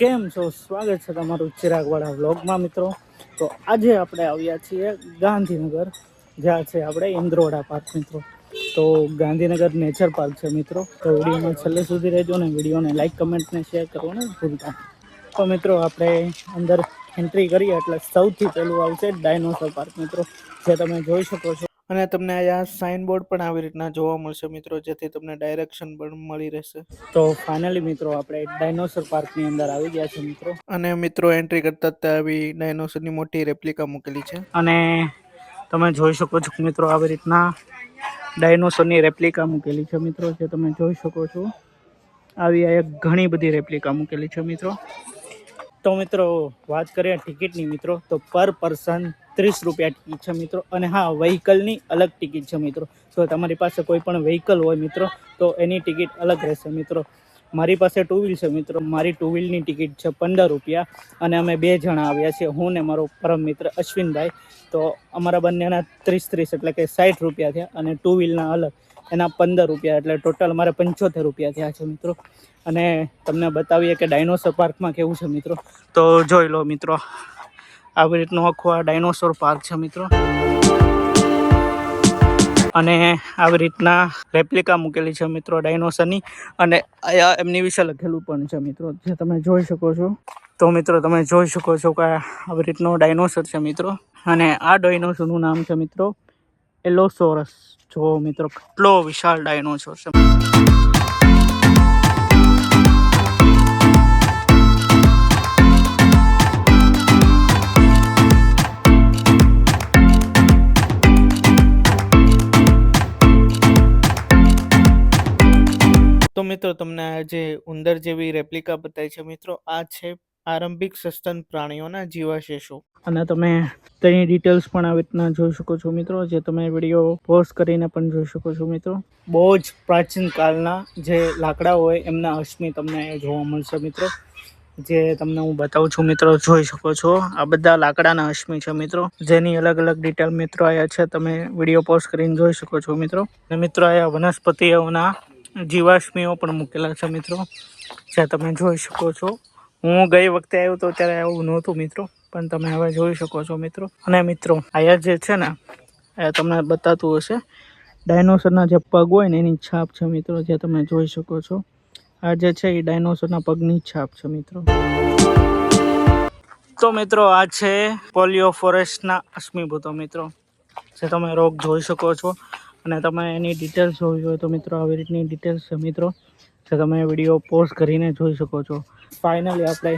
કેમ છો? સ્વાગત છે તમારું ચિરાગવાળા વ્લોગમાં મિત્રો. તો આજે આપણે આવ્યા છીએ ગાંધીનગર. જ્યાં છે આપણે ઇન્દ્રોડા પાર્ક મિત્રો. તો ગાંધીનગર નેચર પાર્ક છે મિત્રો. તો વિડીયોમાં છેલ્લે સુધી રહેજો ને વિડીયોને લાઈક કમેન્ટને શેર કરવાને ભૂલતા તો મિત્રો આપણે અંદર એન્ટ્રી કરીએ એટલે સૌથી પહેલું આવશે ડાયનોસર પાર્ક મિત્રો. જે તમે જોઈ શકો છો. અને તમને અહીંયા સાઇન બોર્ડ પણ આવી રીતના જોવા મળશે મિત્રો જેથી તમને ડાયરેક્શન પણ મળી રહેશે. તો ફાઇનલી મિત્રો આપણે ડાયનોસોર પાર્કની અંદર આવી ગયા છે મિત્રો. અને મિત્રો એન્ટ્રી કરતા જ આવી ડાયનોસરની મોટી રેપ્લિકા મૂકેલી છે. અને તમે જોઈ શકો છો મિત્રો આવી રીતના ડાયનોસરની રેપ્લિકા મૂકેલી છે મિત્રો જે તમે જોઈ શકો છો. આવી આ એક ઘણી બધી રેપ્લિકા મૂકેલી છે મિત્રો. તો મિત્રો વાત કરીએ ટિકિટની મિત્રો તો પર પર્સન ત્રીસ રૂપિયા ટિકિટ છે મિત્રો. અને હા વ્હીકલની અલગ ટિકિટ છે મિત્રો. જો તમારી પાસે કોઈ પણ વ્હીકલ હોય મિત્રો, તો એની ટિકિટ અલગ રહેશે મિત્રો. મારી પાસે ટુ વ્હીલ છે મિત્રો. મારી ટુ વ્હીલની ટિકિટ છે પંદર રૂપિયા. અને અમે બે જણા આવ્યા છીએ. હું ને મારો પરમ મિત્ર અશ્વિનભાઈ. તો અમારા બંનેના ત્રીસ ત્રીસ એટલે કે સાઠ રૂપિયા થયા અને ટુ વ્હીલના અલગ એના પંદર રૂપિયા એટલે ટોટલ મારે પંચોતેર રૂપિયા થયા છે મિત્રો. અને તમને બતાવીએ કે ડાયનોસર પાર્કમાં કેવું છે મિત્રો? તો જોઈ લો મિત્રો. આવી રીતનું આખું આ ડાયનોસોર પાર્ક છે મિત્રો. અને આવી રીતના રેપ્લિકા મૂકેલી છે મિત્રો ડાયનોસરની અને એમની વિશે લખેલું પણ છે મિત્રો, જે તમે જોઈ શકો છો. તો મિત્રો, તમે જોઈ શકો છો કે આવી રીતનો ડાયનોસર છે મિત્રો. અને આ ડાયનોસરનું નામ છે મિત્રો એલોસોરસ જો મિત્રો, કેટલો વિશાળ ડાયનોસોર છે. મિત્રો તમને આ જે ઉંદર જેવી રેપ્લિકા બતાવી છે. મિત્રો આ છે આરંભિક સસ્તન પ્રાણીઓના જીવાશેષો. અને તમે તેની ડિટેલ્સ પણ આવી રીતના જોઈ શકો છો મિત્રો જે તમે વીડિયો પોસ્ટ કરીને પણ જોઈ શકો છો મિત્રો. બહુ જ પ્રાચીન કાળના જે લાકડા હોય એમના અશ્મિ તમને જોવા મળશે મિત્રો. જે તમને હું બતાવું છું મિત્રો જોઈ શકો છો. આ બધા લાકડાના અશ્મિ છે મિત્રો. જેની અલગ અલગ ડિટેલ મિત્રો આયા છે તમે વીડિયો પોસ્ટ કરીને જોઈ શકો છો મિત્રો. અને મિત્રો આયા વનસ્પતિઓના જીવાશ્મીઓ પણ મૂકેલા છે મિત્રો જે તમે જોઈ શકો છો. હું ગઈ વખતે આવ્યો તો ત્યારે આવું નહોતું મિત્રો, પણ તમે હવે જોઈ શકો છો મિત્રો. અને મિત્રો, આયા જે છે ને, એ તમને બતાતું હશે. ડાયનોસરના જે પગ હોય ને, એની છાપ છે મિત્રો જે તમે જોઈ શકો છો. આ જે છે, એ ડાયનોસરના પગની છાપ છે મિત્રો. તો મિત્રો, આ છે પોલિયો ફોરેસ્ટના અશ્મિભૂતો મિત્રો, જે તમે રોગ જોઈ શકો છો. અને તમે એની ડિટેલ્સ જોવી હોય તો મિત્રો આવી રીતની ડિટેલ્સ છે મિત્રો, જે તમે વીડિયો પોસ્ટ કરીને જોઈ શકો છો. ફાઇનલી આપણે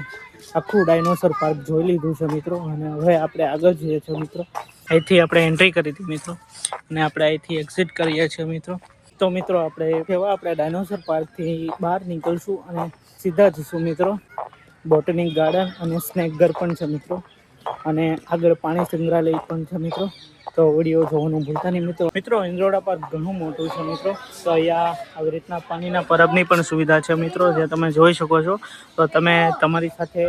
આખું ડાયનોસર પાર્ક જોઈ લીધું છે મિત્રો, અને હવે આપણે આગળ જઈએ છીએ મિત્રો. અહીંથી આપણે એન્ટ્રી કરી હતી મિત્રો, અને આપણે અહીંથી એક્ઝિટ કરીએ છીએ મિત્રો. તો મિત્રો આપણે કેવા આપણે ડાયનોસર પાર્કથી બહાર નીકળશું અને સીધા જઈશું મિત્રો. બોટનિક ગાર્ડન અને સ્નેક ઘર પણ છે મિત્રો, અને આગળ પાણી સંગ્રહાલય પણ છે મિત્રો. તો વીડિયો જોવાનું ભૂલતા નહીં મિત્રો. મિત્રો ઇન્દ્રોડા પાર્ક ઘણું મોટું છે મિત્રો. તો અહીંયા આવી રીતના પાણીના પરબની પણ સુવિધા છે મિત્રો, જે તમે જોઈ શકો છો. તો તમે તમારી સાથે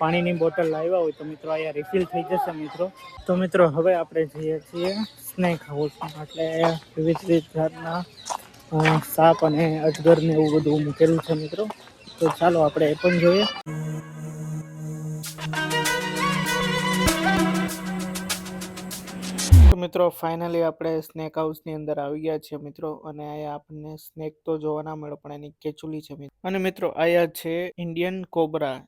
પાણીની બોટલ લાવ્યા હોય તો મિત્રો અહીંયા રિફિલ થઈ જશે મિત્રો. તો મિત્રો, હવે આપણે જઈએ છીએ સ્નેક હાઉસમાં એટલે વિવિધ જાતના સાપ અને અજગરને એવું બધું મૂકેલું છે મિત્રો. તો ચાલો આપણે એ પણ જોઈએ. મિત્રો ફાઇનલી આપણે સ્નેક હાઉસની અંદર આવી ગયા છીએ મિત્રો અને અહીંયા આપણને સ્નેક તો જોવા ના મળે પણ એની કેચુલી છે મિત્રો. અને મિત્રો આયા છે ઇન્ડિયન કોબરા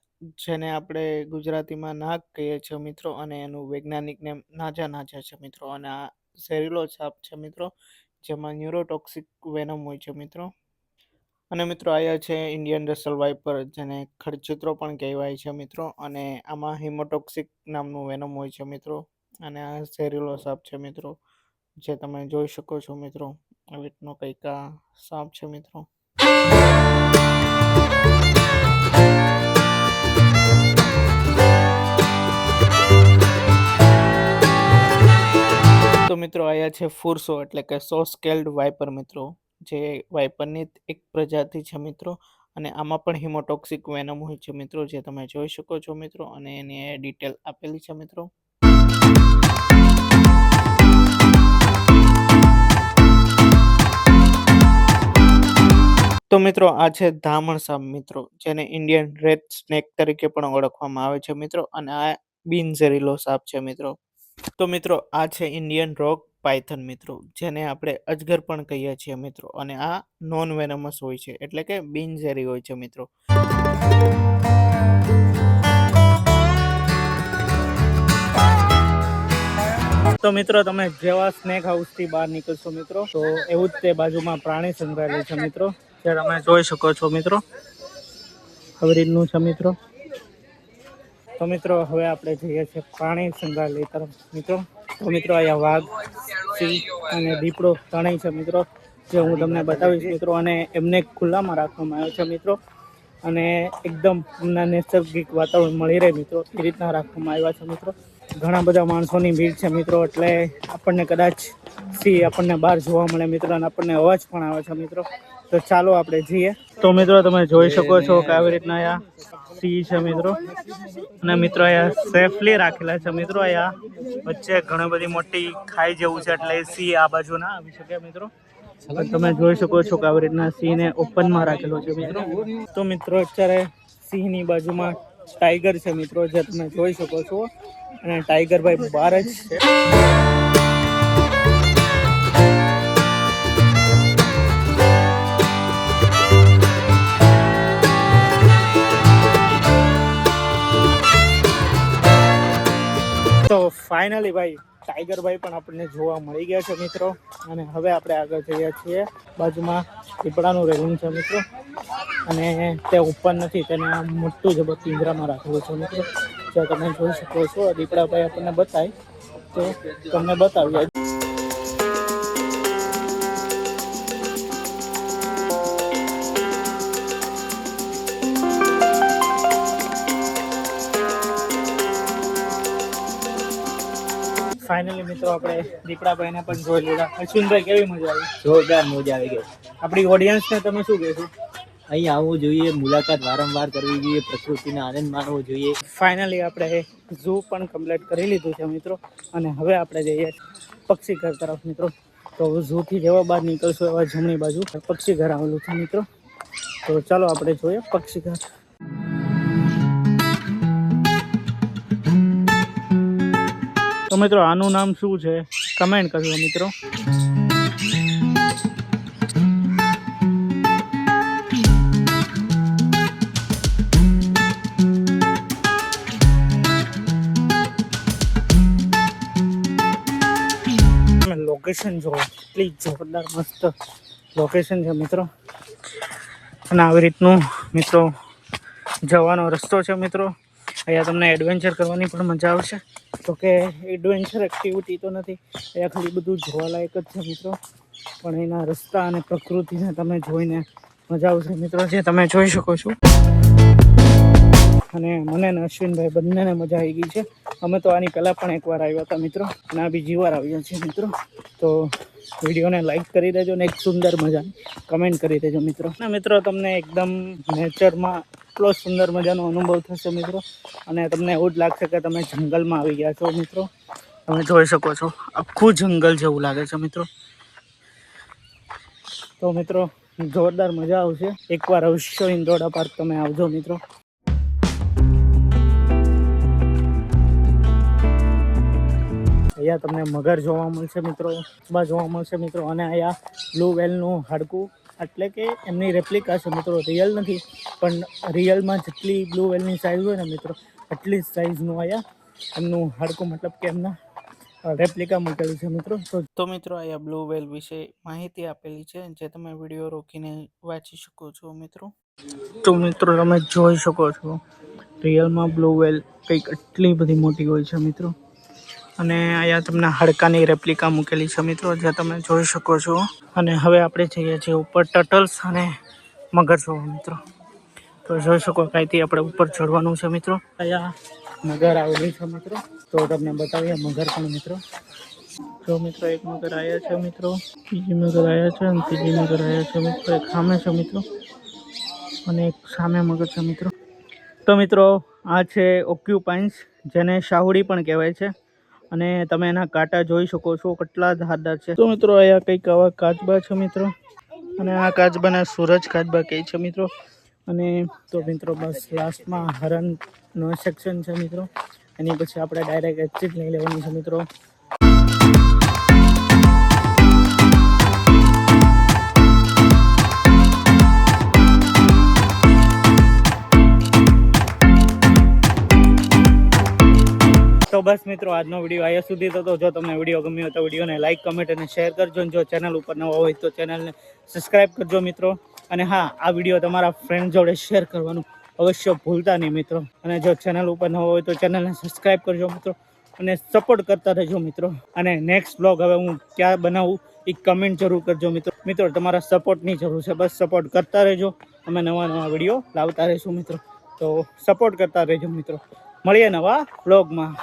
જેને આપણે ગુજરાતીમાં નાગ કહીએ છીએ મિત્રો અને એનું વૈજ્ઞાનિક નેમ નાજા નાજા છે મિત્રો. અને આ ઝેરીલો સાપ છે મિત્રો, જેમાં ન્યુરોટોક્સિક વેનમ હોય છે મિત્રો. અને મિત્રો આયા છે ઇન્ડિયન રસલ વાઇપર જેને ખરચિત્રો પણ કહેવાય છે મિત્રો. અને આમાં હિમોટોક્સિક નામનું વેનમ હોય છે મિત્રો. અને આ ઝેરીલો સાપ છે મિત્રો. જે તમે જોઈ શકો છો મિત્રો. આવી રીતનો કંઈક સાપ છે મિત્રો. તો મિત્રો આયા છે ફુરસો એટલે કે સો સ્કેલ્ડ વાઇપર મિત્રો. જે વાઇપરની એક પ્રજાતિ છે મિત્રો. અને આમાં પણ હિમોટોક્સિક વેનમ હોય છે મિત્રો, જે તમે જોઈ શકો છો મિત્રો. અને એની ડિટેલ આપેલી છે મિત્રો. તો મિત્રો, આ છે ધામણ સાપ મિત્રો, જેને ઇન્ડિયન રેડ સ્નેક તરીકે પણ ઓળખવામાં આવે છે મિત્રો, અને આ બિનઝેરીલો સાપ છે મિત્રો. તો મિત્રો, આ છે ઇન્ડિયન રોક પાયથન મિત્રો, જેને આપણે અજગર પણ કહીએ છીએ મિત્રો, અને આ નોન વેનમસ હોય છે, એટલે કે બિનઝેરી હોય છે મિત્રો. તો મિત્રો, તમે જેવા સ્નેક હાઉસથી બહાર નીકળશો મિત્રો, તો એવું જ તે બાજુમાં પ્રાણી સંગ્રહાલય છે મિત્રો. જે તમે જોઈ શકો છો મિત્રો. આવી રીતનું છે મિત્રો. તો મિત્રો, હવે આપણે જઈએ છીએ પ્રાણી સંગ્રહાલય તરફ. મિત્રો, તો મિત્રો, અહીંયા વાઘ, સિંહ અને દીપડો ત્રણેય છે મિત્રો, જે હું તમને બતાવીશ મિત્રો, અને એમને ખુલ્લામાં રાખવામાં આવ્યો છે મિત્રો. અને એકદમ એમના નૈસર્ગિક વાતાવરણ મળી રહે મિત્રો, એ રીતના રાખવામાં આવ્યા છે મિત્રો. ઘણા બધા માણસોની ભીડ છે મિત્રો, એટલે આપણને કદાચ સિંહ આપણને બહાર જોવા મળે મિત્રો, અને આપણને અવાજ પણ આવે છે મિત્રો. તો ચાલો આપણે જઈએ. તો મિત્રો તમે જોઈ શકો છો કે આવી રીતના અહીંયા સી છે મિત્રો. અને મિત્રો અહીંયા સેફલી રાખેલા છે. મિત્રો અહીંયા વચ્ચે ઘણી બધી મોટી ખાઈ જેવું છે એટલે સી આ બાજુ ના આવી શકે મિત્રો. તમે જોઈ શકો છો કે આવી રીતના સિંહને ઓપનમાં રાખેલો છે મિત્રો. તો મિત્રો અત્યારે સિંહની બાજુમાં ટાઈગર છે મિત્રો, જે તમે જોઈ શકો છો. અને ટાઈગર ભાઈ બહાર જ છે. ફાઇનલી ભાઈ ટાઈગર ભાઈ પણ આપણને જોવા મળી ગયા છે મિત્રો. અને હવે આપણે આગળ જઈએ છીએ બાજુમાં પીપળાનું રેલિંગ છે મિત્રો. અને તે ઉપર નથી, તેને મોટું જ પિંજરામાં રાખેલું છે મિત્રો. જો તમે જોઈ શકો છો, દીપડાભાઈ આપણને બતાવી તો તમને બતાવીએ. મિત્રો આપણે દીપડાભાઈને પણ જોઈ લીધા. અશ્વિનભાઈ કેવી મજા આવી? જોરદાર મજા આવી ગઈ. આપણી ઓડિયન્સને તમે શું કહેશો? અહીં આવવું જોઈએ મુલાકાત વારંવાર કરવી જોઈએ પ્રકૃતિનો આનંદ માણવો જોઈએ. ફાઇનલી આપણે ઝૂ પણ કમ્પ્લીટ કરી લીધું છે મિત્રો. અને હવે આપણે જઈએ પક્ષી ઘર તરફ મિત્રો. તો ઝૂથી જેવા બહાર નીકળશું એવા જમણી બાજુ. પક્ષી ઘર આવેલું છે મિત્રો. તો ચાલો આપણે જોઈએ પક્ષી ઘર. તો મિત્રો, આનું નામ શું છે? કમેન્ટ કરજો મિત્રો. લોકેશન જુઓ. એટલી જોરદાર મસ્ત લોકેશન છે મિત્રો. અને આવી રીતનું મિત્રો જવાનો રસ્તો છે મિત્રો. અહીંયા તમને એડવેન્ચર કરવાની પણ મજા આવશે. તો કે એડવેન્ચર એક્ટિવિટી તો નથી. અહીંયા ખાલી બધું જોવાલાયક જ છે મિત્રો. પણ એના રસ્તા અને પ્રકૃતિને તમે જોઈને મજા આવશે મિત્રો, જે તમે જોઈ શકો છો. અને મને અને અશ્વિનભાઈ બંનેને મજા આવી ગઈ છે. અમે તો આની પહેલાં પણ એકવાર આવ્યા હતા, મિત્રો. અને આ બીજી વાર આવ્યા છીએ, મિત્રો. તો વિડીયોને લાઈક કરી દેજો ને એક સુંદર મજાની કમેન્ટ કરી દેજો, મિત્રો. અને મિત્રો, તમને એકદમ નેચરમાં એટલો સુંદર મજાનો અનુભવ થશે, મિત્રો. અને તમને એવું જ લાગશે કે તમે જંગલમાં આવી ગયા છો, મિત્રો. તમે જોઈ શકો છો, આખું જંગલ જેવું લાગે છે, મિત્રો. તો, મિત્રો, જોરદાર મજા આવશે. એકવાર અવશ્ય ઇન્દોડા પાર્ક તમે આવજો, મિત્રો. અહીંયા તમને મગર જોવા મળશે મિત્રો કછબા જોવા મળશે મિત્રો અને અહીંયા બ્લુ વેલનું હાડકું. એટલે કે એમની રેપ્લિકા છે મિત્રો રિયલ નથી પણ રિયલમાં જેટલી બ્લુ વેલની સાઇઝ હોય ને મિત્રો એટલી જ સાઇઝનું અહીંયા એમનું હાડકું મતલબ કે એમના રેપ્લિકા મૂકેલી છે મિત્રો. તો તો મિત્રો અહીંયા બ્લુ વેલ વિશે માહિતી આપેલી છે જે તમે વીડિયો રોકીને વાંચી શકો છો મિત્રો. તો મિત્રો તમે જોઈ શકો છો રિયલમાં બ્લુ વેલ કંઈક એટલી બધી મોટી હોય છે મિત્રો. અને અહીંયા તમને હાડકાની રેપ્લિકા મૂકેલી છે મિત્રો, જે તમે જોઈ શકો છો. અને હવે આપણે જઈએ છીએ ઉપર ટટલ્સ અને મગર જોવા મિત્રો. તો જોઈ શકો કાંઈથી આપણે ઉપર ચડવાનું છે મિત્રો. અહીંયા મગર આવેલી છે મિત્રો. તો તમને બતાવીએ મગર પણ મિત્રો. જો મિત્રો એક મગર આવ્યા છે મિત્રો, બીજી મગર આવ્યા છે અને ત્રીજી મગર આવ્યા છે મિત્રો. એક સામે છે મિત્રો અને એક સામે મગર છે મિત્રો. તો મિત્રો, આ છે ઓક્યુપાઇન્સ, જેને શાહુડી પણ કહેવાય છે. અને તમે એના કાંટા જોઈ શકો છો કેટલા ધારદાર છે. તો મિત્રો, અહીંયા કંઈક આવા કાચબા છે મિત્રો. અને આ કાચબાને સૂરજ કાચબા કહે છે મિત્રો. અને તો મિત્રો, બસ લાસ્ટમાં હરણનો સેક્શન છે મિત્રો. એની પછી આપણે ડાયરેક્ટ એક્ઝિટ લઈ લેવાની છે મિત્રો. તો બસ મિત્રો, આજનો વીડિયો અહીંયા સુધી તો જો તમને વીડિયો ગમ્યો તો વિડીયોને લાઇક કમેન્ટ અને શેર કરજો. જો ચેનલ ઉપર નવો હોય તો ચેનલને સબસ્ક્રાઈબ કરજો મિત્રો. અને હા, આ વીડિયો તમારા ફ્રેન્ડ જોડે શેર કરવાનું અવશ્ય ભૂલતા નહીં મિત્રો. અને જો ચેનલ ઉપર નવો હોય તો ચેનલને સબસ્ક્રાઈબ કરજો મિત્રો. અને સપોર્ટ કરતા રહેજો મિત્રો. અને નેક્સ્ટ બ્લોગ હવે હું ક્યાં બનાવું એ કમેન્ટ જરૂર કરજો મિત્રો. મિત્રો, તમારા સપોર્ટની જરૂર છે. બસ સપોર્ટ કરતા રહેજો. અમે નવા નવા વીડિયો લાવતા રહીશું મિત્રો. તો સપોર્ટ કરતા રહેજો મિત્રો. મળીએ નવા બ્લોગમાં